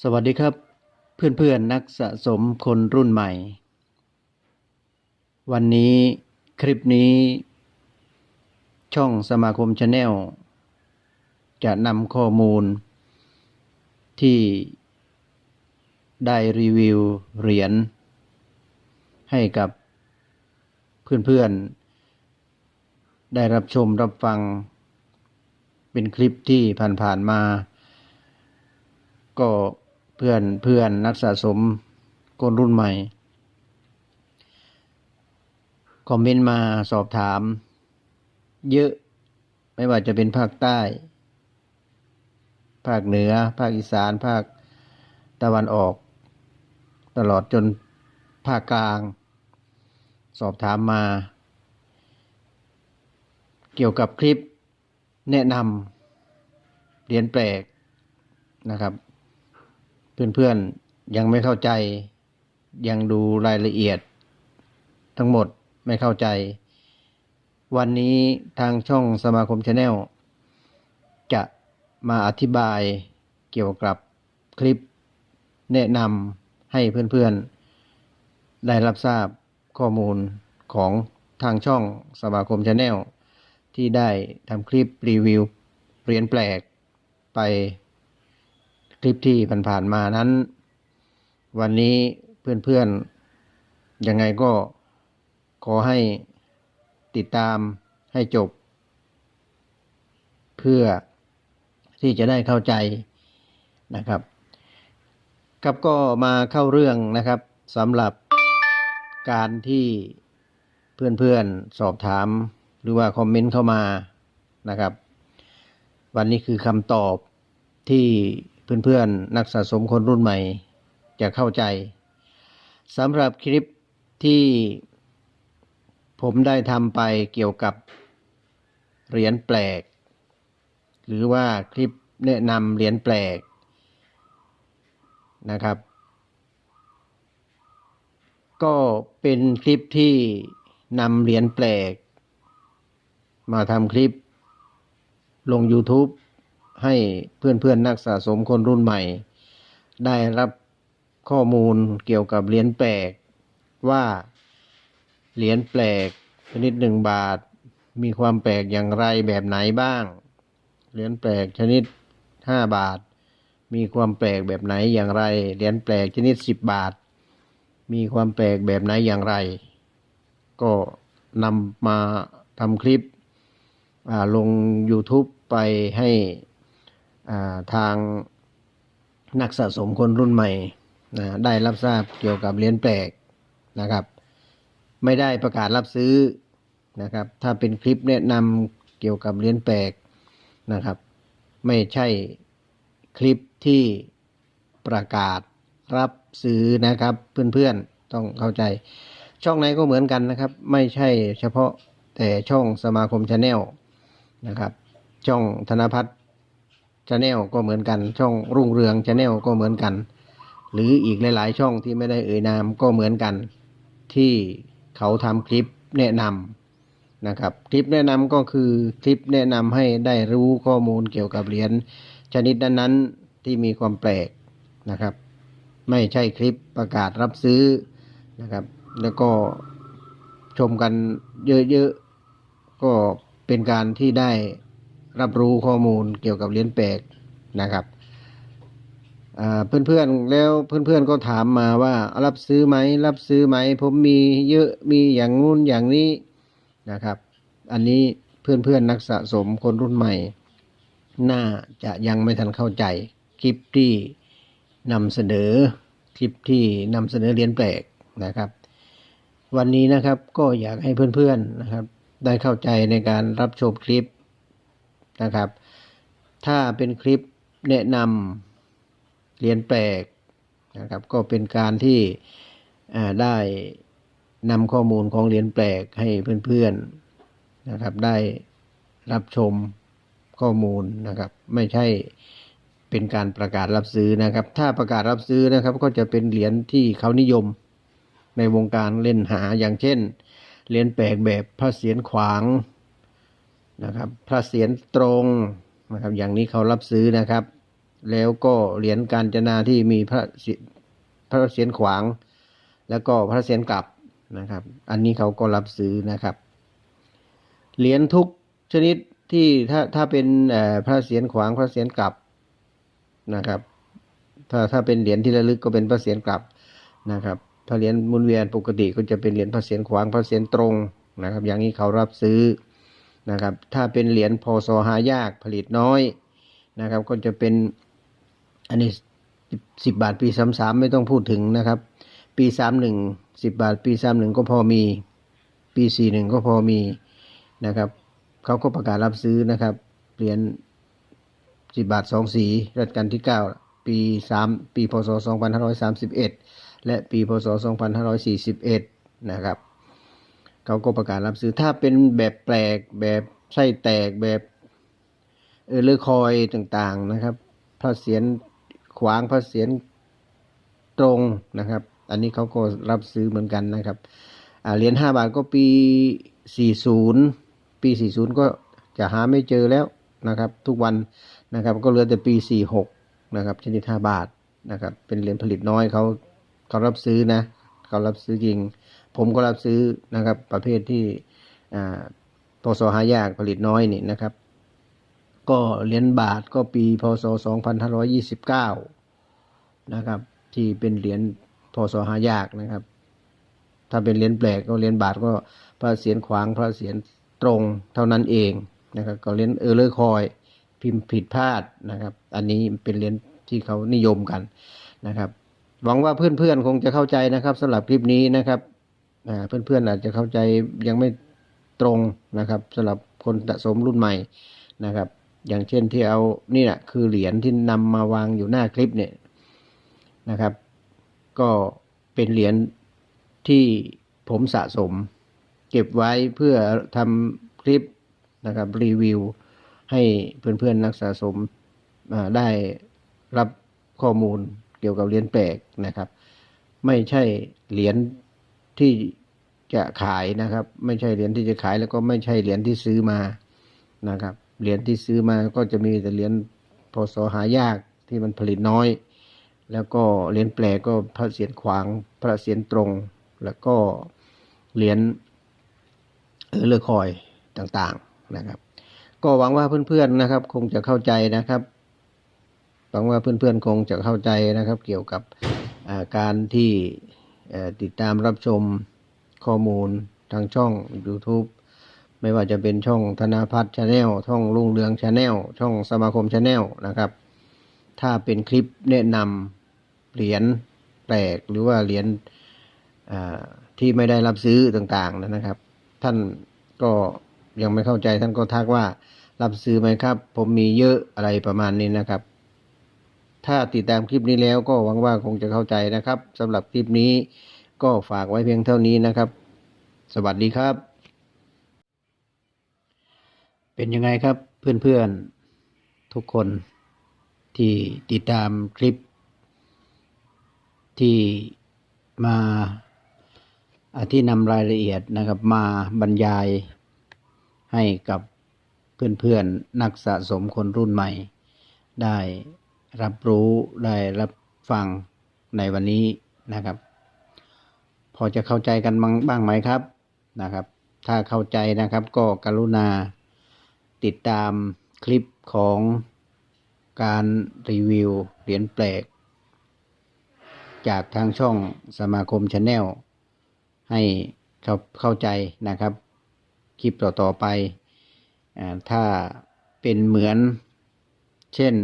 สวัสดีครับ เพื่อนๆนักสะสมคนรุ่นใหม่ วันนี้คลิปนี้ ช่องสมาคมชาแนลจะนำข้อมูล ที่ได้รีวิวเหรียญให้กับเพื่อนๆ ได้รับชมรับฟัง เป็นคลิปที่ผ่านๆมา ก็ พื่อนเพื่อนนักสะสมคนรุ่นใหม่ คอมเมนต์มาสอบถาม เยอะไม่ว่าจะเป็นภาคใต้ ภาคเหนือ ภาคอีสาน ภาคตะวันออก ตลอดจนภาคกลาง สอบถามมา เกี่ยวกับคลิปแนะนำเรียญแปลกนะครับ เพื่อนๆยังไม่เข้าใจ ยังดูรายละเอียด ทั้งหมดไม่เข้าใจ วันนี้ทางช่องสมาคมชาแนลจะมาอธิบายเกี่ยวกับคลิปแนะนำให้เพื่อนๆ ได้รับทราบข้อมูลของทางช่องสมาคมชาแนลที่ได้ทำคลิปรีวิวเหรียญแปลกไป คลิปที่ผ่านๆมานั้น วันนี้เพื่อนๆยังไงก็ขอให้ติดตามให้จบ เพื่อที่จะได้เข้าใจนะครับ ครับก็มาเข้าเรื่องนะครับสำหรับการที่เพื่อนๆสอบถามหรือว่าคอมเมนต์เข้ามานะครับ วันนี้คือคำตอบที่ เพื่อนๆ นักสะสมคนรุ่นใหม่จะเข้าใจสำหรับคลิปที่ผมได้ทำไปเกี่ยวกับเหรียญแปลก หรือว่าคลิปแนะนำเหรียญแปลกนะครับ ก็เป็นคลิปที่นำเหรียญแปลก มาทำคลิปลง YouTube ให้เพื่อนๆนักสะสมคนรุ่นใหม่ ได้รับข้อมูลเกี่ยวกับเหรียญแปลกว่าเหรียญแปลกชนิดหนึ่งบาท มีความแปลกอย่างไรแบบไหนบ้าง เหรียญแปลกชนิดห้าบาท มีความแปลกแบบไหนอย่างไร เหรียญแปลกชนิดสิบบาท มีความแปลกแบบไหนอย่างไร ก็นำมาทำคลิปลง YouTube ไปให้ ทางนักสะสมคนรุ่นใหม่นะได้รับทราบเกี่ยวกับเหรียญแปลกนะครับ ไม่ได้ประกาศรับซื้อนะครับ ถ้าเป็นคลิปแนะนำเกี่ยวกับเหรียญแปลกนะครับ ไม่ใช่คลิปที่ประกาศรับซื้อนะครับเพื่อนๆต้องเข้าใจช่องไหนก็เหมือนกันนะครับ ไม่ใช่เฉพาะแต่ช่องสมาคมชาแนลนะครับ ช่องธนพัฒน์ ชาแนลก็เหมือนกัน ช่องรุ่งเรืองชาแนลก็เหมือนกัน หรืออีกหลาย ๆ ช่องที่ไม่ได้เอ่ยนามก็เหมือนกัน ที่เขาทำคลิปแนะนำนะครับคลิปแนะนำก็คือคลิปแนะนำให้ได้รู้ข้อมูลเกี่ยวกับเหรียญชนิดนั้นๆที่มีความแปลกนะครับ ไม่ใช่คลิปประกาศรับซื้อนะครับ แล้วก็ชมกันเยอะๆก็เป็นการที่ได้ รับรู้ข้อมูลเกี่ยวกับเหรียญแปลกนะครับเพื่อนๆแล้วเพื่อนๆก็ถามมาว่ารับซื้อไหมรับซื้อไหม ผมมีเยอะมีอย่างงู้นอย่างนี้นะครับ อันนี้เพื่อนๆนักสะสมคนรุ่นใหม่ น่าจะยังไม่ทันเข้าใจ คลิปที่นำเสนอคลิปที่นำเสนอเหรียญแปลกนะครับ วันนี้นะครับก็อยากให้เพื่อนๆนะครับ ได้เข้าใจในการรับชมคลิป นะครับ ถ้าเป็นคลิปแนะนำเหรียญแปลกนะครับ ก็เป็นการที่ได้นำข้อมูลของเหรียญแปลกให้เพื่อนๆนะครับ ได้รับชมข้อมูลนะครับ ไม่ใช่เป็นการประกาศรับซื้อนะครับ ถ้าประกาศรับซื้อนะครับ ก็จะเป็นเหรียญที่เขานิยมในวงการเล่นหาอย่างเช่นเหรียญแปลกแบบพระเศียรขวาง นะครับ พระเศียรตรงนะครับ อย่างนี้เขารับซื้อนะครับ แล้วก็เหรียญการจนาที่มีพระศิพระเศียรขวาง แล้วก็พระเศียรกลับนะครับ อันนี้เขาก็รับซื้อนะครับ เหรียญทุกชนิดที่ถ้าถ้าเป็นเอ่อพระเศียรขวางพระเศียรกลับนะครับ ถ้าถ้าเป็นเหรียญที่ระลึกก็เป็นพระเศียรกลับนะครับ ถ้าเหรียญมุนเวียนปกติก็จะเป็นเหรียญพระเศียรขวางพระเศียรตรงนะครับ อย่างนี้เขารับซื้อ นะครับ ถ้าเป็นเหรียญพศหายากผลิตน้อยนะครับ ก็จะเป็นอันนี้สิบบาทปีสามสามไม่ต้องพูดถึงนะครับ ปีสามหนึ่งสิบบาทปีสามหนึ่งก็พอมี ปีสี่หนึ่งก็พอมีนะครับเขาก็ประกาศรับซื้อนะครับเหรียญสิบบาทสองสีรัชกาลที่เก้าปีสามปีพศสองพันห้าร้อยสามสิบเอ็ดและปีพศสองพันห้าร้อยสี่สิบเอ็ดนะครับ เขาก็ประกาศรับซื้อถ้าเป็นแบบแปลกแบบไส้แตกแบบเออเลอคอยต่างๆนะครับพระเศียรขวางพระเศียรตรงนะครับ อันนี้เขาก็รับซื้อเหมือนกันนะครับเหรียญห้าบาทก็ปีสี่ศูนย์ปีสี่ศูนย์ก็จะหาไม่เจอแล้วนะครับ ทุกวันนะครับ ก็เหลือแต่ปีสี่หกนะครับชนิดห้าบาทนะครับ เป็นเหรียญผลิตน้อยเขาเขารับซื้อนะเขารับซื้อจริง ผมก็รับซื้อนะครับ ประเภทที่อ่าพศหายากผลิตน้อยนี่นะครับ ก็เหรียญบาทก็ปีพศ 2529 นะครับ ที่เป็นเหรียญพศหายากนะครับ ถ้าเป็นเหรียญแปลกก็เหรียญบาทก็พระเศียรขวางพระเศียรตรงเท่านั้นเองนะครับ ก็เหรียญเออเลอร์คอยพิมพ์ผิดพลาดนะครับ อันนี้เป็นเหรียญที่เขานิยมกันนะครับ หวังว่าเพื่อนๆคงจะเข้าใจนะครับสำหรับคลิปนี้นะครับ เพื่อนๆอาจจะเข้าใจยังไม่ตรงนะครับสำหรับคนสะสมรุ่นใหม่นะครับ อย่างเช่นที่เอานี่แหละคือเหรียญที่นำมาวางอยู่หน้าคลิปเนี่ยนะครับ ก็เป็นเหรียญที่ผมสะสม เก็บไว้เพื่อทำคลิปนะครับรีวิวให้เพื่อนๆนักสะสมได้รับข้อมูลเกี่ยวกับเหรียญแปลกนะครับ ไม่ใช่เหรียญ ที่จะขายนะครับ ไม่ใช่เหรียญที่จะขายแล้วก็ไม่ใช่เหรียญที่ซื้อมานะครับเหรียญที่ซื้อมาก็จะมีแต่เหรียญพศหายากที่มันผลิตน้อย แล้วก็เหรียญแปลกก็พระเศียรขวางพระเศียรตรง แล้วก็เหรียญเออเลอคอยต่างๆนะครับ ก็หวังว่าเพื่อนๆนะครับ คงจะเข้าใจนะครับหวังว่าเพื่อนๆคงจะเข้าใจนะครับ เกี่ยวกับการที่ ติดตามรับชมข้อมูลทางช่อง YouTube ไม่ว่าจะเป็นช่องธนาพัฒน์ชาแนลช่องลุงเรืองชาแนลช่องสมาคมชาแนลนะครับ ถ้าเป็นคลิปแนะนำเหรียญแปลกหรือว่าเหรียญที่ไม่ได้รับซื้อต่างๆนะครับ ท่านก็ยังไม่เข้าใจท่านก็ทักว่ารับซื้อไหมครับ ผมมีเยอะอะไรประมาณนี้นะครับ ถ้าติดตามคลิปนี้แล้วก็หวังว่าคงจะเข้าใจนะครับสำหรับคลิปนี้ก็ฝากไว้เพียงเท่านี้นะครับ สวัสดีครับ เป็นยังไงครับเพื่อนๆทุกคนที่ติดตามคลิป ที่มาที่นำรายละเอียดนะครับ มาบรรยายให้กับเพื่อนๆนักสะสมคนรุ่นใหม่ได้ รับรู้ได้รับฟังในวันนี้นะครับ พอจะเข้าใจกันบ้างางไหมครับนะครับ ถ้าเข้าใจนะครับก็กรุณาติดตามคลิปของการรีวิวเหรียญแปลก จากทางช่องสมาคมชาแนลให้เข้าเข้าใจนะครับ คลิปต่อ ๆ ไปอ่าถ้าเป็นเหมือนเช่น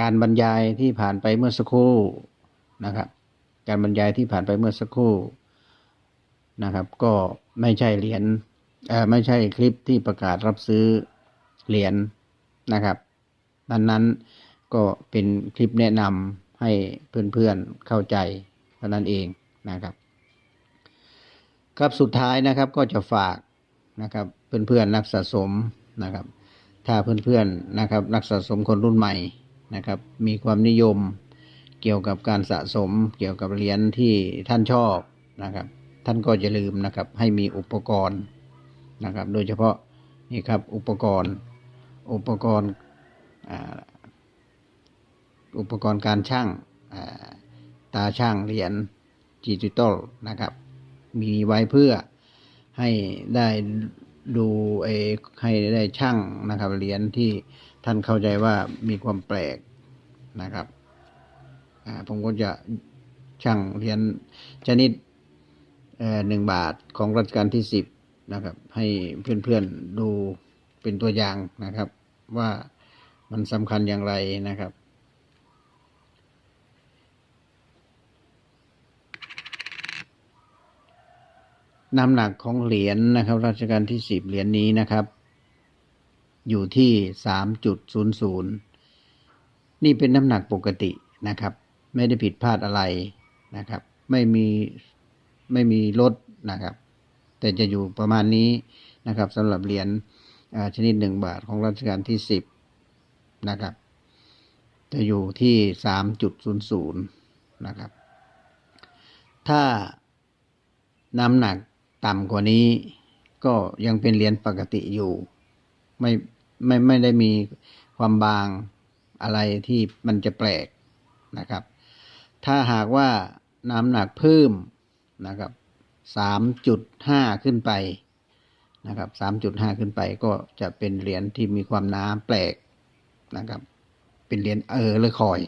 การบรรยายที่ผ่านไปเมื่อสักครู่นะครับ การบรรยายที่ผ่านไปเมื่อสักครู่นะครับ ก็ไม่ใช่เหรียญไม่ใช่คลิปที่ประกาศรับซื้อเหรียญนะครับนั้นๆก็เป็นคลิปแนะนำให้เพื่อนๆเข้าใจเท่านั้นเองนะครับ ครับสุดท้ายนะครับก็จะฝากนะครับเพื่อนๆนักสะสมนะครับ ถ้าเพื่อนๆนะครับนักสะสมคนรุ่นใหม่นะครับ มีความนิยมเกี่ยวกับการสะสมเกี่ยวกับเหรียญที่ท่านชอบนะครับ ท่านก็อย่าลืมนะครับ ให้มีอุปกรณ์นะครับ โดยเฉพาะนี่ครับอุปกรณ์อุปกรณ์อ่าอุปกรณ์การช่างตาช่างเหรียญดิจิตอลนะครับ มีไว้เพื่อให้ได้ ดูไอ้ให้ได้ช่างนะครับเหรียญที่ท่านเข้าใจว่ามีความแปลกนะครับผมก็จะช่างเหรียญชนิดหนึ่งบาทของรัชกาลที่สิบนะครับ ให้เพื่อนๆดูเป็นตัวอย่างนะครับ ว่ามันสำคัญอย่างไรนะครับ น้ำหนักของเหรียญนะครับรัชกาลที่สิบเหรียญนี้นะครับ อยู่ที่สามจุดศูนย์ศูนย์นี่เป็นน้ำหนักปกตินะครับ ไม่ได้ผิดพลาดอะไรนะครับ ไม่มีไม่มีลดนะครับ แต่จะอยู่ประมาณนี้นะครับสำหรับเหรียญชนิดหนึ่งบาทของรัชกาลที่สิบนะครับ จะอยู่ที่สามจุดศูนย์ศูนย์นะครับ ถ้าน้ำหนัก ต่ำกว่านี้ก็ยังเป็นเหรียญปกติอยู่ ไม่ไม่ไม่ได้มีความบางอะไรที่มันจะแปลกนะครับ ถ้าหากว่าน้ำหนักเพิ่มนะครับสามจุดห้าขึ้นไปนะครับสามจุดห้าขึ้นไปก็จะเป็นเหรียญที่มีความหนาแปลกนะครับ เป็นเหรียญเออเลคอย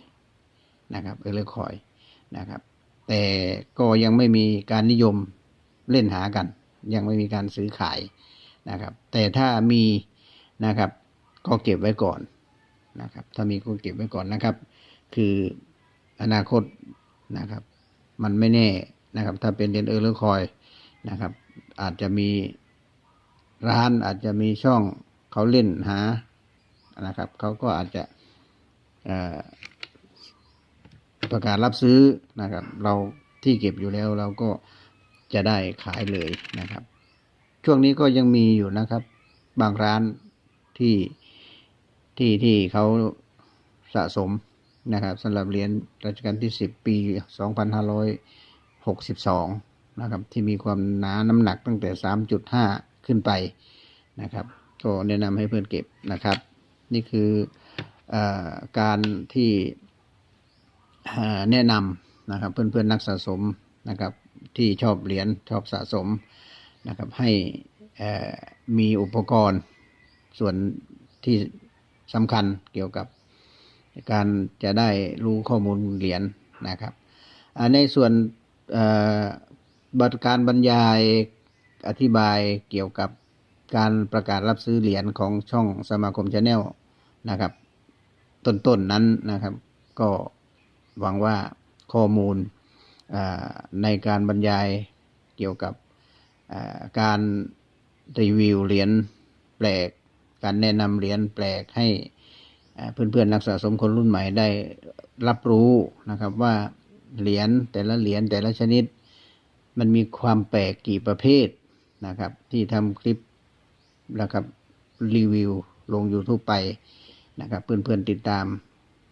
นะครับเออเลคอยนะครับ แต่ก็ยังไม่มีการนิยม เล่นหากัน ยังไม่มีการซื้อขายนะครับ แต่ถ้ามีนะครับ ก็เก็บไว้ก่อนนะครับ ถ้ามีก็เก็บไว้ก่อนนะครับ คืออนาคตนะครับ มันไม่แน่นะครับ ถ้าเป็นเดนเออร์เลอร์คอยนะครับ อาจจะมีร้านอาจจะมีช่องเขาเล่นหานะครับเขาก็อาจจะประกาศรับซื้อนะครับ เราที่เก็บอยู่แล้วเราก็ จะได้ขายเลยนะครับ ช่วงนี้ก็ยังมีอยู่นะครับ บางร้านที่ที่ที่เขาสะสมนะครับสำหรับเหรียญรัชกาลที่สิบปีสองพันะครับ ที่มีความหนาน้ำหนักตั้งแต่สามจุดห้าขึ้นไปนะครับ ก็แนะนำให้เพื่อนเก็บนะครับ นี่คืออการที่แนะนำนะครับเพื่อนๆนักสะสมนะครับ ที่ชอบเหรียญชอบสะสมนะครับให้มีอุปกรณ์ส่วนที่สำคัญเกี่ยวกับการจะได้รู้ข้อมูลเหรียญนะครับในส่วนบัตรการบรรยายอธิบายเกี่ยวกับการประกาศรับซื้อเหรียญของช่องสมาคมชาแนลนะครับต้นๆนนั้นนะครับ ก็หวังว่าข้อมูล ในการบรรยายเกี่ยวกับการรีวิวเหรียญแปลก การแนะนำเหรียญแปลกให้อ่าเพื่อนๆนักสะสมคนรุ่นใหม่ได้รับรู้นะครับว่าเหรียญแต่ละเหรียญแต่ละชนิด มันมีความแปลกกี่ประเภทนะครับ ที่ทำคลิปนะครับรีวิวลง YouTube ไปนะครับเพื่อนๆติดตาม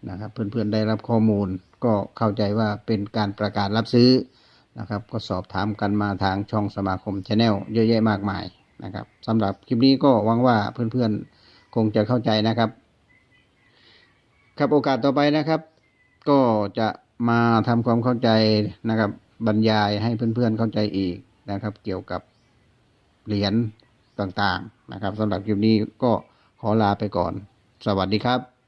นะครับเพื่อนๆได้รับข้อมูลก็เข้าใจว่าเป็นการประกาศรับซื้อนะครับ ก็สอบถามกันมาทางช่องสมาคมชาแนลเยอะแยะมากมายนะครับสำหรับคลิปนี้ก็หวังว่าเพื่อนๆคงจะเข้าใจนะครับ ครับโอกาสต่อไปนะครับ ก็จะมาทำความเข้าใจนะครับบรรยายให้เพื่อนๆเข้าใจอีกนะครับ เกี่ยวกับเหรียญต่างๆนะครับสำหรับคลิปนี้ก็ขอลาไปก่อน สวัสดีครับ